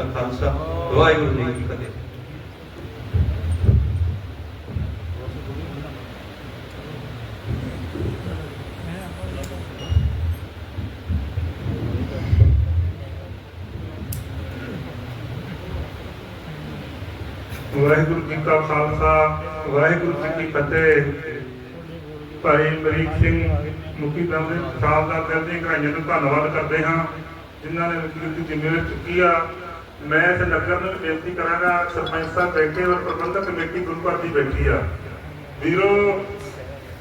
ਕਾ ਖਾਲਸਾ, ਵਾਹਿਗੁਰੂ ਜੀ ਕੀ ਫਤਿਹ। ਵਾਹਿਗੁਰੂ ਜੀ ਕਾ ਖਾਲਸਾ, ਵਾਹਿਗੁਰੂ ਜੀ ਕੀ ਫਤਿਹ। ਭਾਈ ਅਮਰੀਕ ਸਿੰਘ ਮੁਖੀ ਦੇ ਸਾਹਿਬ ਦਾ ਦਿਲ ਦੀਆਂ ਗਰਾਈਆਂ ਨੂੰ ਧੰਨਵਾਦ ਕਰਦੇ ਹਾਂ, ਜਿਨ੍ਹਾਂ ਨੇ ਵਕੀਲ ਦੀ ਜ਼ਿੰਮੇਵਾਰੀ ਚੁੱਕੀ ਆ। ਮੈਂ ਇਸ ਨਗਰ ਨੂੰ ਬੇਨਤੀ ਕਰਾਂਗਾ, ਸਰਪੰਚ ਸਾਹਿਬ ਬੈਠੇ ਔਰ ਪ੍ਰਬੰਧਕ ਕਮੇਟੀ ਗੁਰੂ ਘਰ ਦੀ ਬੈਠੀ ਆ। ਵੀਰੋ,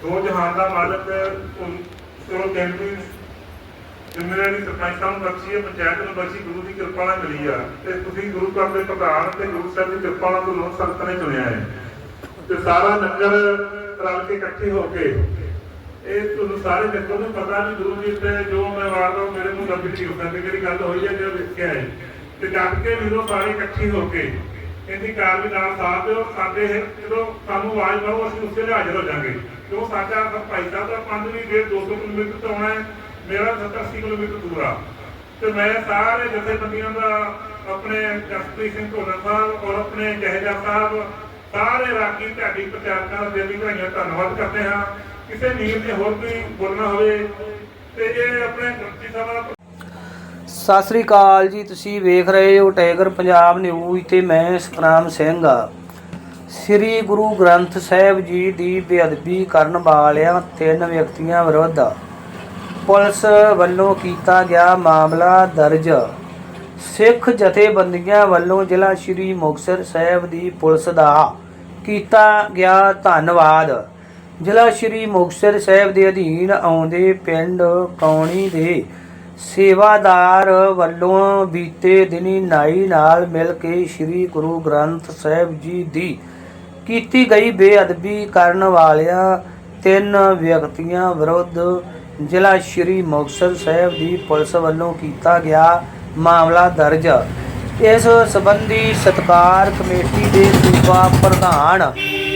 ਦੋ ਜਹਾਨ ਦਾ ਮਾਲਕ, ਉਹ ਕਹਿੰਦੀ ਜ਼ਿੰਮੇਵਾਰੀ ਸਰਪੰਚ ਸਾਹਿਬ ਨੂੰ ਬਖਸ਼ੀ ਹੈ, ਪੰਚਾਇਤ ਨੂੰ ਬਖਸ਼ੀ, ਗੁਰੂ ਦੀ ਕਿਰਪਾ ਨਾਲ ਮਿਲੀ ਆ। ਤੇ ਤੁਸੀਂ ਗੁਰੂ ਘਰ ਦੇ ਪ੍ਰਧਾਨ ਤੇ ਗੁਰੂ ਸਾਹਿਬ ਦੀ ਕਿਰਪਾ ਨਾਲ ਤੁਹਾਨੂੰ ਸੰਗਤ ਨੇ ਚੁਣਿਆ ਹੈ। ਤੇ ਸਾਰਾ ਨਗਰ ਰਲ ਕੇ ਇਕੱਠੇ ਹੋ ਕੇ, ਇਹ ਤੁਹਾਨੂੰ ਸਾਰੇ ਨਗਰ ਨੂੰ ਪਤਾ ਵੀ ਗੁਰੂ ਜੀ ਤੇ ਜੋ ਮੈਂ ਵਾਰਦਾ ਮੇਰੇ ਨੂੰ ਲੱਭੀ ਨਹੀਂ ਹੁੰਦਾ ਤੇ ਜਿਹੜੀ ਗੱਲ ਹੋਈ ਹੈ ਜੋ ਵੇਖਿਆ ਹੈ। ਤੇ ਡਟ ਕੇ ਵੀਰੋ ਸਾਰੇ ਇਕੱਠੇ ਹੋ ਕੇ ਇਹਦੀ ਕਾਰ ਵੀ ਨਾਲ ਸਾਥ ਦਿਓ, ਸਾਡੇ ਜਦੋਂ ਸਾਨੂੰ ਆਵਾਜ਼ ਮਾਰੋ ਅਸੀਂ ਉਸੇ ਲਈ ਹਾਜ਼ਰ ਹੋ ਜਾਾਂਗੇ ਕਿਉਂ? ਸਾਡਾ ਭਾਈ ਸਾਹਿਬ ਦਾ ਪੰਜ ਵੀ 200 ਕਿਲੋਮੀਟਰ ਤੋਂ ਆਉਣਾ ਹੈ, ਮੇਰਾ 70 ਕਿਲੋਮੀਟਰ ਦੂਰ ਆ। ਤੇ ਮੈਂ ਸਾਰੇ ਜਥੇਬੰਦੀਆਂ ਦਾ, ਆਪਣੇ ਜਸਪ੍ਰੀਤ ਸਿੰਘ ਢੋਲਰ ਸਾਹਿਬ ਔਰ ਆਪਣੇ ਜਹੇਦਾਰ ਸਾਹਿਬ, ਸਾਰੇ ਰਾਗੀ ਢਾਡੀ ਪ੍ਰਚਾਰਕਾਂ ਦਾ ਦਿਲ ਭਾਈਆਂ ਧੰਨਵਾਦ ਕਰਦੇ ਹਾਂ। ਕਿਸੇ ਵੀਰ ਨੇ ਹੋਰ ਕੋਈ ਬੋਲਣਾ ਹੋਵੇ, ਤੇ ਇਹ ਆਪਣੇ ਗ੍ਰੰਥੀ ਸਾਹਿਬ ਸਤਿ ਸ੍ਰੀ ਅਕਾਲ ਜੀ, ਤੁਸੀਂ ਵੇਖ ਰਹੇ ਹੋ ਟਾਈਗਰ ਪੰਜਾਬ ਨਿਊਜ਼। ਤੇ ਮੈਂ ਸਤਨਾਮ ਸਿੰਘ ਆ। ਸ੍ਰੀ ਗੁਰੂ ਗ੍ਰੰਥ ਸਾਹਿਬ ਜੀ ਦੀ ਬੇਅਦਬੀ ਕਰਨ ਵਾਲਿਆਂ ਤਿੰਨ ਵਿਅਕਤੀਆਂ ਵਿਰੁੱਧ ਪੁਲਿਸ ਵੱਲੋਂ ਕੀਤਾ ਗਿਆ ਮਾਮਲਾ ਦਰਜ। ਸਿੱਖ ਜਥੇਬੰਦੀਆਂ ਵੱਲੋਂ ਜ਼ਿਲ੍ਹਾ ਸ੍ਰੀ ਮੁਕਤਸਰ ਸਾਹਿਬ ਦੀ ਪੁਲਿਸ ਦਾ ਕੀਤਾ ਗਿਆ ਧੰਨਵਾਦ। ਜ਼ਿਲ੍ਹਾ ਸ੍ਰੀ ਮੁਕਤਸਰ ਸਾਹਿਬ ਦੇ ਅਧੀਨ ਆਉਂਦੇ ਪਿੰਡ ਕੌਣੀ ਦੇ ਸੇਵਾਦਾਰ ਵੱਲੋਂ ਬੀਤੇ ਦਿਨੀ ਨਾਈ ਨਾਲ ਮਿਲ ਕੇ ਸ੍ਰੀ ਗੁਰੂ ਗ੍ਰੰਥ ਸਾਹਿਬ ਜੀ ਦੀ ਕੀਤੀ ਗਈ ਬੇਅਦਬੀ ਕਰਨ ਵਾਲਿਆਂ ਤਿੰਨ ਵਿਅਕਤੀਆਂ ਵਿਰੁੱਧ ਜ਼ਿਲ੍ਹਾ ਸ਼੍ਰੀ ਮੁਕਤਸਰ ਸਾਹਿਬ ਦੀ ਪੁਲਿਸ ਵੱਲੋਂ ਕੀਤਾ ਗਿਆ ਮਾਮਲਾ ਦਰਜ। ਇਸ ਸੰਬੰਧੀ ਸਤਕਾਰ ਕਮੇਟੀ ਦੇ ਸੂਬਾ ਪ੍ਰਧਾਨ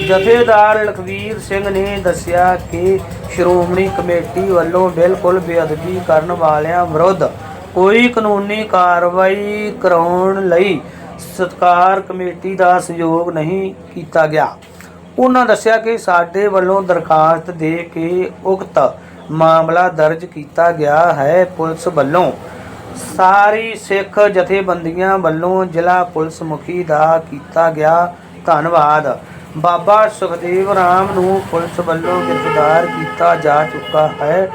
ਜਥੇਦਾਰ ਲਖਵੀਰ ਸਿੰਘ ਨੇ ਦੱਸਿਆ ਕਿ ਸ਼੍ਰੋਮਣੀ ਕਮੇਟੀ ਵੱਲੋਂ ਬਿਲਕੁਲ ਬੇਅਦਬੀ ਕਰਨ ਵਾਲਿਆਂ ਵਿਰੁੱਧ ਕੋਈ ਕਾਨੂੰਨੀ ਕਾਰਵਾਈ ਕਰਾਉਣ ਲਈ ਸਤਕਾਰ ਕਮੇਟੀ ਦਾ ਸਹਿਯੋਗ ਨਹੀਂ ਕੀਤਾ ਗਿਆ। ਉਹਨਾਂ ਦੱਸਿਆ ਕਿ ਸਾਡੇ ਵੱਲੋਂ ਦਰਖਾਸਤ ਦੇ ਕੇ ਉਕਤ ਮਾਮਲਾ ਦਰਜ ਕੀਤਾ ਗਿਆ ਹੈ। ਪੁਲਿਸ ਵੱਲੋਂ ਸਾਰੀ ਸਿੱਖ ਜਥੇਬੰਦੀਆਂ ਵੱਲੋਂ ਜ਼ਿਲ੍ਹਾ ਪੁਲਿਸ ਮੁਖੀ ਦਾ ਕੀਤਾ ਗਿਆ ਧੰਨਵਾਦ। ਬਾਬਾ ਸੁਖਦੇਵ ਰਾਮ ਨੂੰ ਪੁਲਿਸ ਵੱਲੋਂ ਗ੍ਰਿਫਤਾਰ ਕੀਤਾ ਜਾ ਚੁੱਕਾ ਹੈ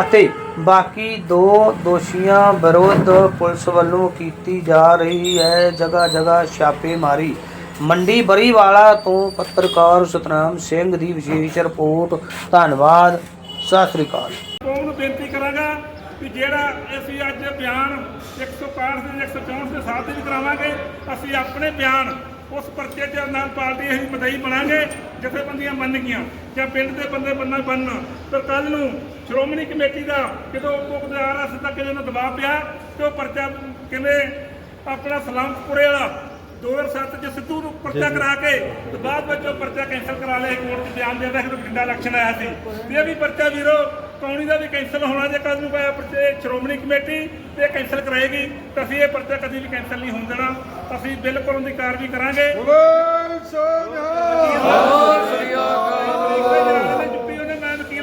ਅਤੇ ਬਾਕੀ ਦੋ ਦੋਸ਼ੀਆਂ ਵਿਰੁੱਧ ਪੁਲਿਸ ਵੱਲੋਂ ਕੀਤੀ ਜਾ ਰਹੀ ਹੈ ਜਗ੍ਹਾ ਜਗ੍ਹਾ ਛਾਪੇਮਾਰੀ। ਮੰਡੀ ਬਰੀਵਾਲਾ ਤੋਂ ਪੱਤਰਕਾਰ ਸਤਨਾਮ ਸਿੰਘ ਦੀ ਵਿਸ਼ੇਸ਼ ਰਿਪੋਰਟ। ਧੰਨਵਾਦ। ਸਤਿ ਸ੍ਰੀ ਅਕਾਲ। ਨੂੰ ਬੇਨਤੀ ਕਰਾਂਗਾ ਕਿ ਜਿਹੜਾ ਅਸੀਂ ਅੱਜ ਬਿਆਨ 165 ਤੇ 164 ਦੇ ਸਾਥ ਵੀ ਕਰਾਵਾਂਗੇ, ਅਸੀਂ ਆਪਣੇ ਬਿਆਨ ਉਸ ਪਰਚੇ ਦੇ ਨਾਲ ਪਾਰਟੀ ਅਸੀਂ ਮਦਈ ਬਣਾਂਗੇ ਜਥੇਬੰਦੀਆਂ ਬਣ ਗਈਆਂ ਜਾਂ ਪਿੰਡ ਦੇ ਬੰਦੇ ਬੰਨਾ ਬਣਨ। ਪਰ ਕੱਲ ਨੂੰ ਸ਼੍ਰੋਮਣੀ ਕਮੇਟੀ ਦਾ ਜਦੋਂ ਮੁਖਦਾਰ ਅਸ ਤੱਕ ਇਹਨਾਂ ਦਬਾਅ ਪਿਆ ਤੇ ਉਹ ਪਰਚਾ ਕਿਵੇਂ ਆਪਣਾ ਸਲਾਮਪੁਰੇ ਵਾਲਾ 2007 ਚ ਸਿੱਧੂ ਨੂੰ ਪਰਚਾ ਕਰਾ ਕੇ ਤੇ ਬਾਅਦ ਵਿੱਚ ਉਹ ਪਰਚਾ ਕੈਂਸਲ ਕਰਾ ਲਿਆ ਕੋਰਟ ਚ ਬਿਆਨ ਦੇ ਰਿਹਾ ਜਦੋਂ ਬਠਿੰਡਾ ਇਲੈਕਸ਼ਨ ਆਇਆ ਸੀ। ਤੇ ਇਹ ਵੀ ਪਰਚਾ ਵੀਰੋ ਕੌਣੀ ਦਾ ਵੀ ਕੈਂਸਲ ਹੋਣਾ ਜੇ ਕੱਲ ਨੂੰ ਪਾਇਆ ਪਰਚੇ ਸ਼੍ਰੋਮਣੀ ਕਮੇਟੀ ਤੇ ਕੈਂਸਲ ਕਰਾਏਗੀ ਤਾਂ ਅਸੀਂ ਇਹ ਪਰਚਾ ਕਦੀ ਵੀ ਕੈਂਸਲ ਨਹੀਂ ਹੋਣ ਦੇਣਾ। ਅਸੀਂ ਬਿਲਕੁਲ ਉਹਦੀ ਕਾਰਵਾਈ ਕਰਾਂਗੇ।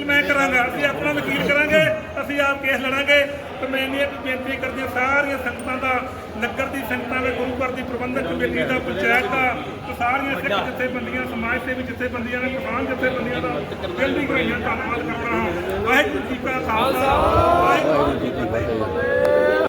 ਮੈਂ ਕਰਾਂਗਾ। ਅਸੀਂ ਆਪਣਾ ਵਕੀਲ ਕਰਾਂਗੇ ਅਸੀਂ ਆਪ ਕੇਸ ਲੜਾਂਗੇ। ਤੇ ਮੈਂ ਇੰਨੀ ਇੱਕ ਬੇਨਤੀ ਕਰਦੀ ਸਾਰੀਆਂ ਸੰਗਤਾਂ ਦਾ ਨਗਰ ਦੀ ਸੰਗਤਾਂ ਦੇ ਗੁਰੂ ਘਰ ਦੀ ਪ੍ਰਬੰਧਕ ਕਮੇਟੀ ਦਾ ਪੰਚਾਇਤ ਦਾ ਤੇ ਸਾਰੀਆਂ ਸਿੱਖ ਜਥੇਬੰਦੀਆਂ ਸਮਾਜ ਸੇਵੀ ਜਥੇਬੰਦੀਆਂ ਨੇ ਪ੍ਰਧਾਨ ਜਥੇਬੰਦੀਆਂ ਦਾ ਦਿਲ ਦੀ ਧੰਨਵਾਦ ਕਰਦਾ ਹਾਂ। ਵਾਹਿਗੁਰੂ ਜੀ ਕਾ ਖਾਲਸਾ।